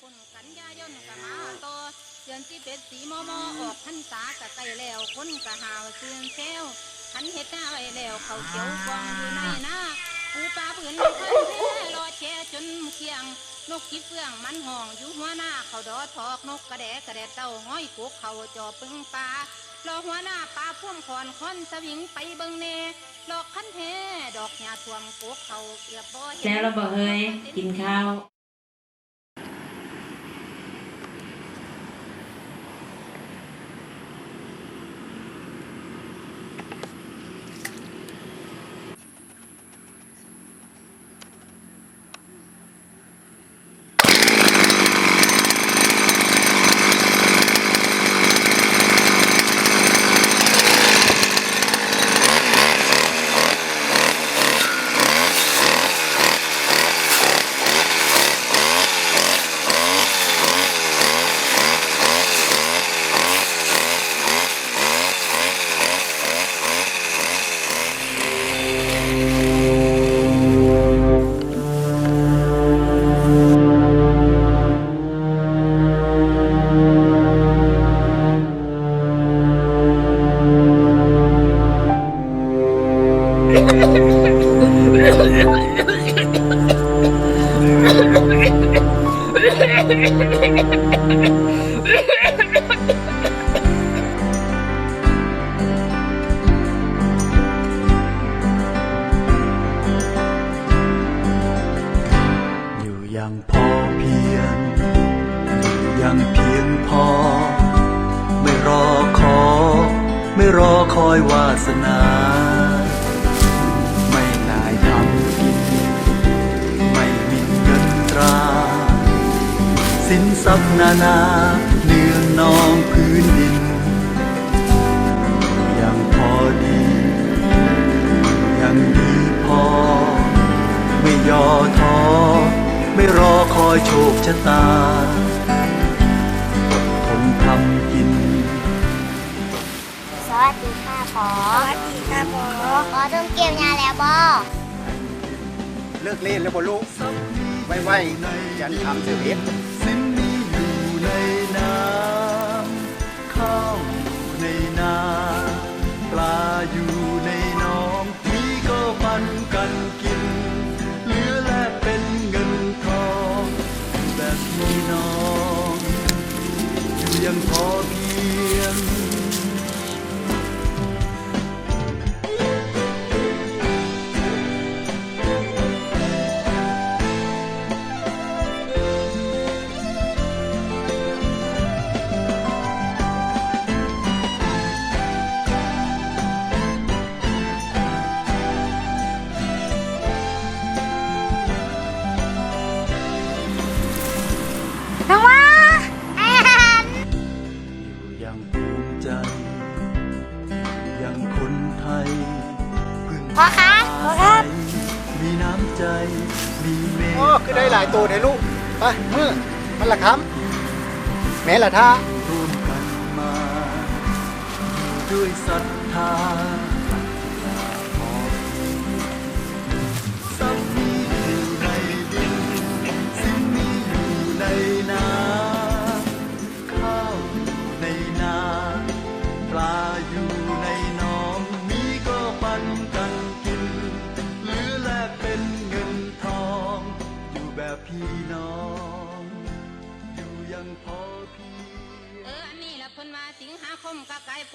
ปุ่นกันยายนกะมาต่อเดือนสิเป็ดสีมอมอออกพรรษากะไกลแล้วคนกะหาวเสือนเซลขันเฮ็ดหน้าไว้แล้วเขาเขียวกองอยู่ในหน้าปูปลาเปือนมันคันแท้รอแช่จนเคียง นกกิบเฟืองมันห้องอยู่หัวหน้าเขาดอทอกนกกระแดกระแดเต้าห้อยกุกเขาจอปึงปลารอหัวหน้าปลาพ่วงคอนคอนสวิงไปเบิงเนดอกคันแท้ดอกหญ้าท่วมกุกเขาเกือบบ่เห็นแล้วเราบอกเฮ้ยกินข้าว อยู่อย่างพอเพียง อยู่อย่างเพียงพอ ไม่รอขอ ไม่รอคอยวาสนา สินทรัพย์นานาเนืองนองพื้นดินอยู่อย่างพอดี อย่างดีพอ ไม่ย่อท้อ ไม่รอคอยโชคชะตาอดทนทำกิน สวัสดีค่ะปอสวัสดีค่ะปอปอเริ่มเกมงานแล้วบอเลิกเล่นแล้วบ่ลูกไว้ๆฉันทำเสร็จสิ้นนี้อยู่ ในน้ำข้าวอยู่ในนา ได้หลายตัวเดี๋ยวลูกไปมือมันละคำแม่ละท่าร่วมกันมาด้วยศรัทธา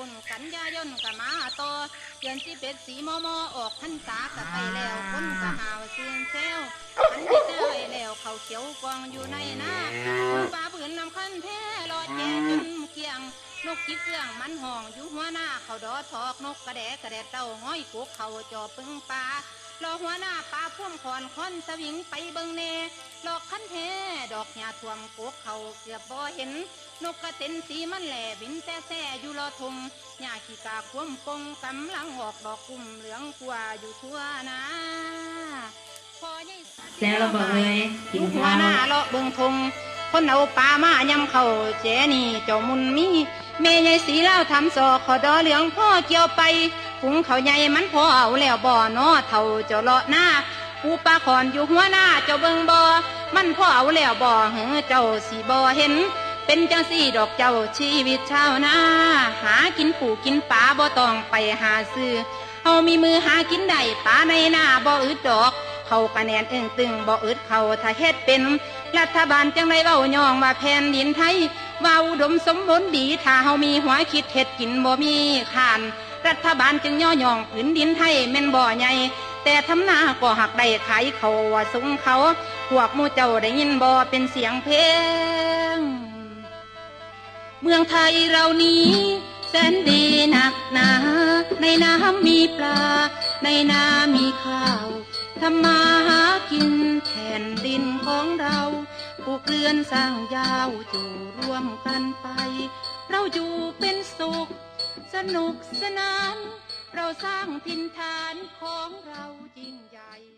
มกะไกลปุ่นกันยายนกะมาต่อเดือนสิเป็ดสีมอมอออกพรรษากะไกลแล้วคนกะหาวเสื่อนเซลขันเฮ็ดหน้าไว้แล้วเขาเขียวกองอยู่ในหน้าปูปลาเปือนนำคันแท้รอดแช่จนเคียงนกกิบเฟืองมันห้องอยู่หัวหน้าเขาดอทอกนกกระแดกระแดเต้าห้อยกุกเขาจอปึงปลารอหัวหน้าปลาพ่วงคอนคอนสวิงไปเบิงเนดอกคันแท้ดอกหญ้าท่วมกุกเขาเกือบบ่เห็น นกกระเต็นสีมันแหล่บินแต่แซ่อยู่รอทงหญ้าขี้กาคว่ำปงกำลังออกดอกกุ่มเหลืองกว่าอยู่ทั่วนาพอใหญ่แล้วเราบอกเฮ้ยกินหัวข้าวหน้าเลาะเบิงทงคนเอาปลามายำเข้าแจนี่เจ้ามุนมีเมยใหญ่สีเล่าทำสอขอดอเหลืองพ่อเกี่ยวไปหุงเขาวใหญ่มันพอเอาแล้วบ่อนอเท่าเจ้าเลาะหน้าปูปลาขอนอยู่หัวหน้าเจ้าเบิงบอมันพ่อเอาแล้วบ่เหือเจ้าสีบ่เห็น เป็นจังสี่ดอกเจ้าชีวิตชาวนาหากินปูกินปลาบ่ต้องไปหาซื้อเฮามีมือหากินได้ปลาในหน้าบ่อึดดอกเขากระแนนเอิงตึงบ่อึดเขาถ้าเฮ็ดเป็น รัฐบาลจังไรเว้ายองว่าแผ่นดินไทยว่าอุดมสมบูรณ์ดีถ้าเฮามีหัวคิดเฮ็ดกินบ่มีขาน รัฐบาลจึงย่อยองผืนดินไทยแม่นบ่ใหญ่แต่ทำนาก็หักได้ขายเขาว่าสูงเขาพวกมู่เจ้าได้ยินบ่เป็นเสียงเพลง เมืองไทยเรานี้แสนดีหนักหนา ในน้ำมีปลา ในนามีข้าวทำมาหากินแผ่นดินของเราปลูกเรือนสร้างยาวอยู่ร่วมกันไป เราอยู่เป็นสุข สนุกสนาน เราสร้างถิ่นฐานของเรายิ่งใหญ่